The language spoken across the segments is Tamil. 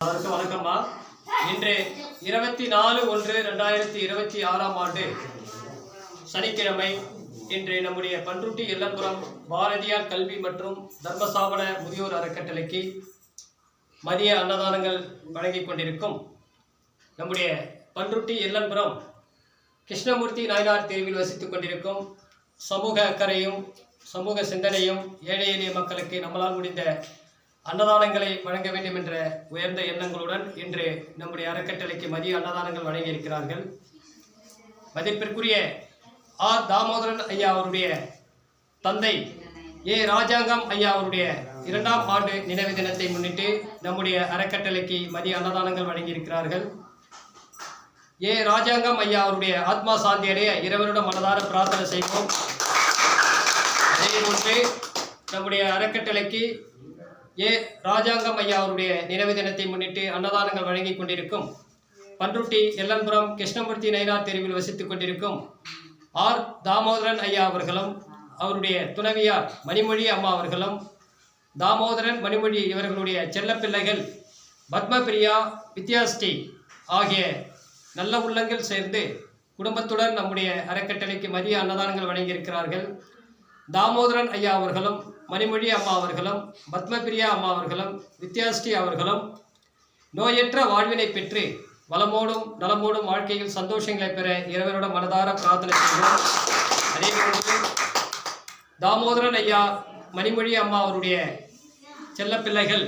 வணக்கம் வணக்கம்மா. இன்று இருபத்தி நாலு ஒன்று ரெண்டாயிரத்தி இருபத்தி ஆறாம் ஆண்டு சனிக்கிழமை இன்று நம்முடைய பன்ருட்டி எல்லப்புறம் பாரதியார் கல்வி மற்றும் தர்மசாபன முதியோர் அறக்கட்டளைக்கு மதிய அன்னதானங்கள் வழங்கி கொண்டிருக்கும் நம்முடைய பன்ருட்டி எல்லம்புரம் கிருஷ்ணமூர்த்தி நாயனார் தெருவில் வசித்துக் கொண்டிருக்கும் சமூக அக்கறையும் சமூக சிந்தனையும் ஏழை எளிய மக்களுக்கு நம்மளால் முடிந்த அன்னதானங்களை வழங்க வேண்டும் என்ற உயர்ந்த எண்ணங்களுடன் இன்று நம்முடைய அறக்கட்டளைக்கு மதிய அன்னதானங்கள் வழங்கியிருக்கிறார்கள். மதிப்பிற்குரிய ஆர் தாமோதரன் ஐயா அவருடைய தந்தை ஏ. ராஜாங்கம் ஐயா அவருடைய இரண்டாம் ஆண்டு நினைவு தினத்தை முன்னிட்டு நம்முடைய அறக்கட்டளைக்கு மதிய அன்னதானங்கள் வழங்கியிருக்கிறார்கள். ஏ. ராஜாங்கம் ஐயா அவருடைய ஆத்மா சாந்தி அடைய இறைவனுடன் மனதார பிரார்த்தனை செய்வோம் அதே போன்று நம்முடைய அறக்கட்டளைக்கு ஏ ராஜாங்கம் ஐயா அவருடைய நினைவு தினத்தை முன்னிட்டு அன்னதானங்கள் வழங்கி கொண்டிருக்கும். பன்ருட்டி எல்லன்புரம் கிருஷ்ணமூர்த்தி நயினார் தெருவில் வசித்துக் கொண்டிருக்கும் ஆர் தாமோதரன் ஐயா அவர்களும் அவருடைய துணைவியார் மணிமொழி அம்மா அவர்களும் தாமோதரன் மணிமொழி இவர்களுடைய செல்லப்பிள்ளைகள் பத்மபிரியா வித்யாஸ்ரீ ஆகிய நல்ல உள்ளங்கள் சேர்ந்து குடும்பத்துடன் நம்முடைய அறக்கட்டளைக்கு மதிய அன்னதானங்கள் வழங்கியிருக்கிறார்கள். தாமோதரன் ஐயா அவர்களும் மணிமொழி அம்மா அவர்களும் பத்மபிரியா அம்மா அவர்களும் வித்யாஸ்ரீ அவர்களும் நோயற்ற வாழ்வினை பெற்று வளமோடும் நலமோடும் வாழ்க்கையில் சந்தோஷங்களை பெற இறைவனோட மனதார பிரார்த்தனை செய்கிறோம். அதே போன்று தாமோதரன் ஐயா மணிமொழி அம்மா அவருடைய செல்லப்பிள்ளைகள்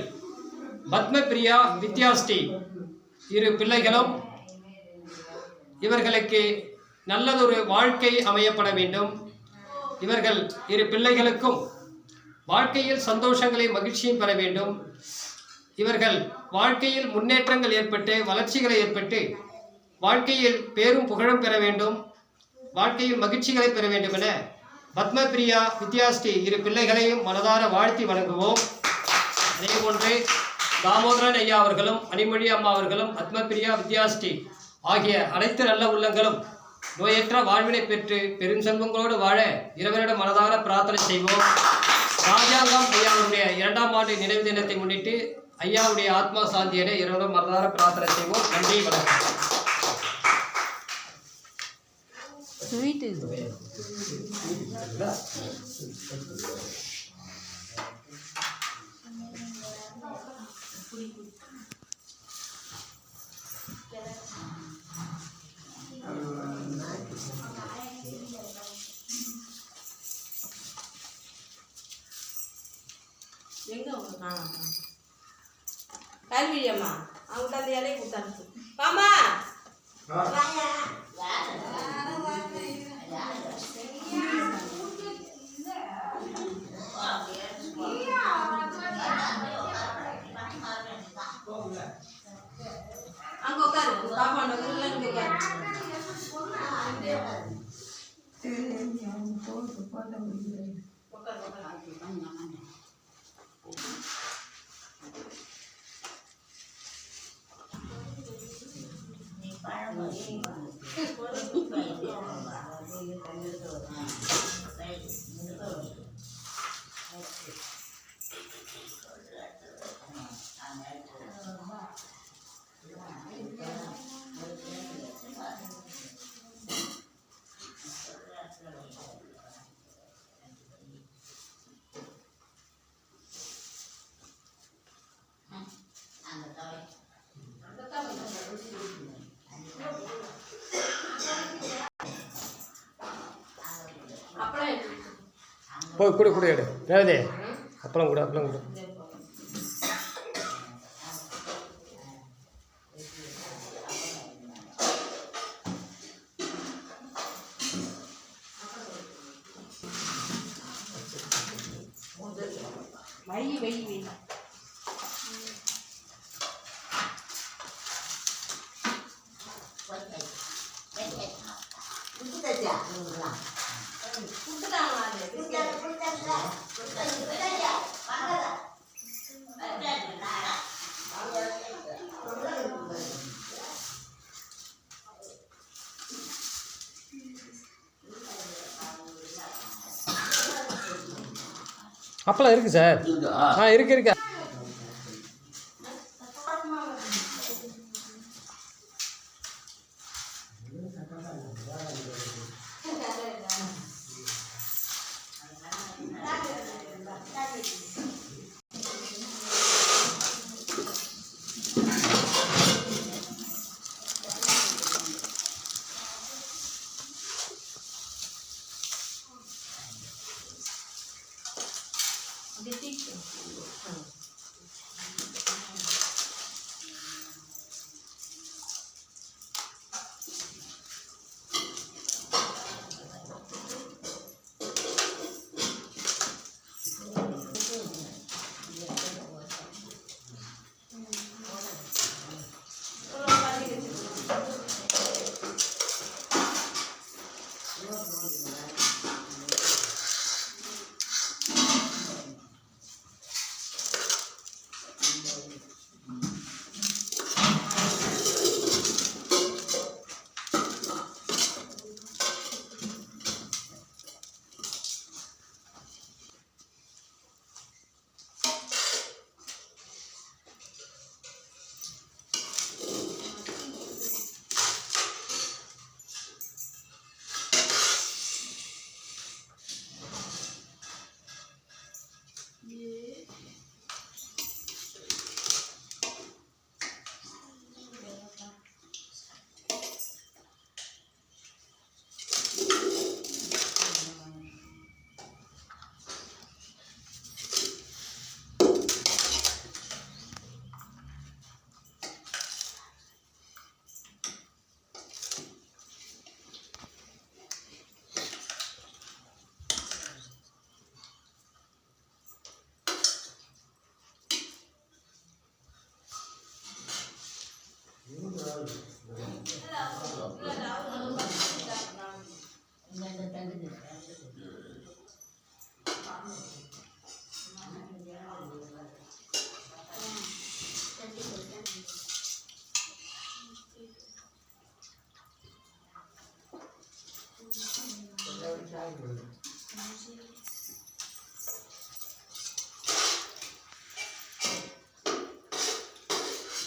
பத்மபிரியா வித்யாஸ்ரீ இரு பிள்ளைகளும் இவர்களுக்கு நல்லதொரு வாழ்க்கை அமையப்பட வேண்டும். இவர்கள் இரு பிள்ளைகளுக்கும் வாழ்க்கையில் சந்தோஷங்களை மகிழ்ச்சியும் பெற வேண்டும். இவர்கள் வாழ்க்கையில் முன்னேற்றங்கள் ஏற்பட்டு வளர்ச்சிகளை ஏற்பட்டு வாழ்க்கையில் பேரும் புகழும் பெற வேண்டும். வாழ்க்கையில் மகிழ்ச்சிகளை பெற வேண்டும் என பத்மபிரியா வித்யாஸ்ரீ இரு பிள்ளைகளையும் மனதார வாழ்த்தி வணங்குவோம். அதே போன்று தாமோதரன் ஐயா அவர்களும் அனிமொழி அம்மா அவர்களும் பத்மபிரியா வித்யாஸ்ரீ ஆகிய அனைத்து நல்ல உள்ளங்களும் நோயற்ற வாழ்வினை பெற்று பெரும் செல்வங்களோடு வாழ இறைவனிடம் மனதார பிரார்த்தனை செய்வோம். ராஜாங்கம் ஐயாவுடைய இரண்டாம் ஆண்டு நினைவு தினத்தை முன்னிட்டு ஐயாவுடைய ஆத்மா சாந்தியடை இறைவனிடம் மனதார பிரார்த்தனை செய்வோம். நன்றி வணக்கம். hotel dia lagi hutan itu. Mama. Angkat kan, tahan dulu Thank you. போய் கொடு கொடு எடு. ரேவதி அப்பளம் கொடு அப்பளம் கொடு. வை வை வை அப்பெல்லாம் இருக்கு சார். ஆ இருக்கு இருக்கு.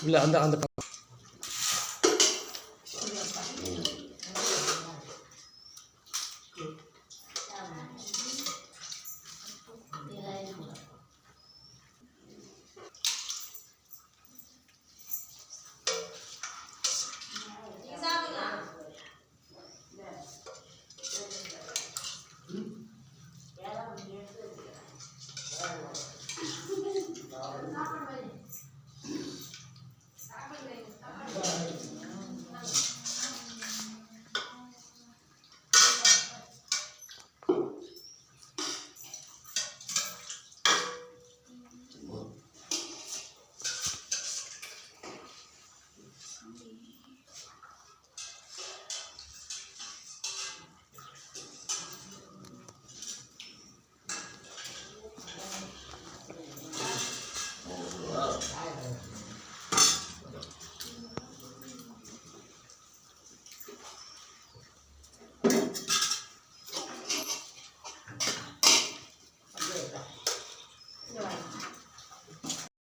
இல்லை அந்த அந்த